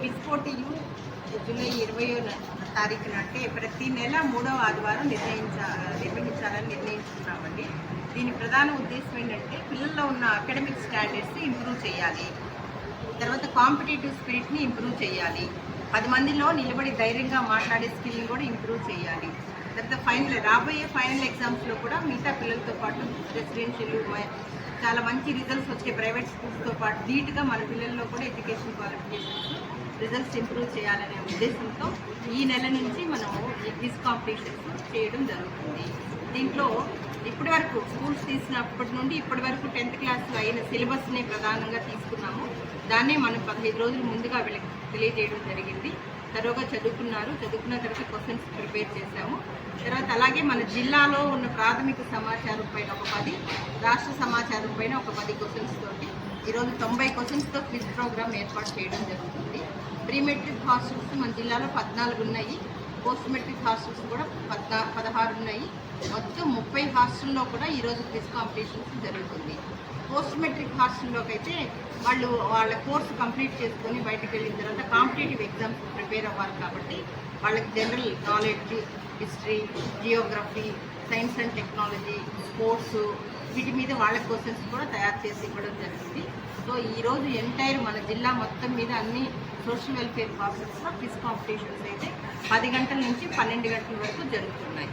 Quiz you July ఇరవయో తారీఖున అంటే ప్రతి నెల మూడవ ఆదివారం నిర్ణయించా నిర్వహించాలని నిర్ణయించుకున్నామండి. దీని ప్రధాన ఉద్దేశం ఏంటంటే పిల్లల్లో ఉన్న అకాడమిక్ స్టాండర్డ్స్ ఇంప్రూవ్ చేయాలి. తర్వాత కాంపిటేటివ్ స్పిరిట్ని ఇంప్రూవ్ చేయాలి. పది మందిలో నిలబడి ధైర్యంగా మాట్లాడే స్కిల్ని కూడా ఇంప్రూవ్ చేయాలి. తర్వాత ఫైనల్ రాబోయే ఫైనల్ ఎగ్జామ్స్లో కూడా మిగతా పిల్లలతో పాటు రెసిడెన్షియల్ చాలా మంచి రిజల్ట్స్ వచ్చే ప్రైవేట్ స్కూల్స్తో పాటు ధీటుగా మన పిల్లల్లో కూడా ఎడ్యుకేషన్ క్వాలిఫికేషన్స్ రిజల్ట్స్ ఇంప్రూవ్ చేయాలనే ఉద్దేశంతో ఈ నెల నుంచి మనం ఈ క్విజ్ కాంపిటీషన్స్ చేయడం జరుగుతుంది. దీంట్లో ఇప్పటి వరకు స్కూల్స్ తీసినప్పటి నుండి ఇప్పటి వరకు టెన్త్ క్లాస్లో అయిన సిలబస్ని ప్రధానంగా తీసుకున్నాము. దాన్నే మనం పదహైదు రోజులు ముందుగా వీళ్ళకి తెలియజేయడం జరిగింది. తరువుగా చదువుకున్నారు. చదువుకున్న తర్వాత క్వశ్చన్స్ ప్రిపేర్ చేశాము. తర్వాత అలాగే మన జిల్లాలో ఉన్న ప్రాథమిక సమాచారం పైన ఒక పది రాష్ట్ర సమాచారం పైన ఒక పది క్వశ్చన్స్ తోటి ఈరోజు తొంభై క్వశ్చన్స్తో క్విజ్ ప్రోగ్రామ్ ఏర్పాటు చేయడం జరుగుతుంది. ప్రీ మెట్రిక్ హాస్టల్స్ మన జిల్లాలో పద్నాలుగు ఉన్నాయి. పోస్ట్ మెట్రిక్ హాస్టల్స్ కూడా పద్నా పదహారు ఉన్నాయి. మొత్తం ముప్పై హాస్టల్లో కూడా ఈరోజు క్విజ్ కాంపిటీషన్స్ జరుగుతుంది. పోస్ట్ మెట్రిక్ హాస్టల్లోకి అయితే వాళ్ళు వాళ్ళ కోర్సు కంప్లీట్ చేసుకొని బయటకు వెళ్ళిన తర్వాత కాంపిటేటివ్ ఎగ్జామ్స్ ప్రిపేర్ అవ్వాలి కాబట్టి వాళ్ళకి general knowledge history geography science and technology sports వీటి మీద వాళ్ళ క్వశ్చన్స్ కూడా తయారు చేసి ఇవ్వడం జరిగింది. సో ఈరోజు ఎంటైర్ మన జిల్లా మొత్తం మీద అన్ని సోషల్ వెల్ఫేర్ ప్రాసెస్లో క్విజ్ కాంపిటీషన్స్ అయితే పది గంటల నుంచి పన్నెండు గంటల వరకు జరుగుతున్నాయి.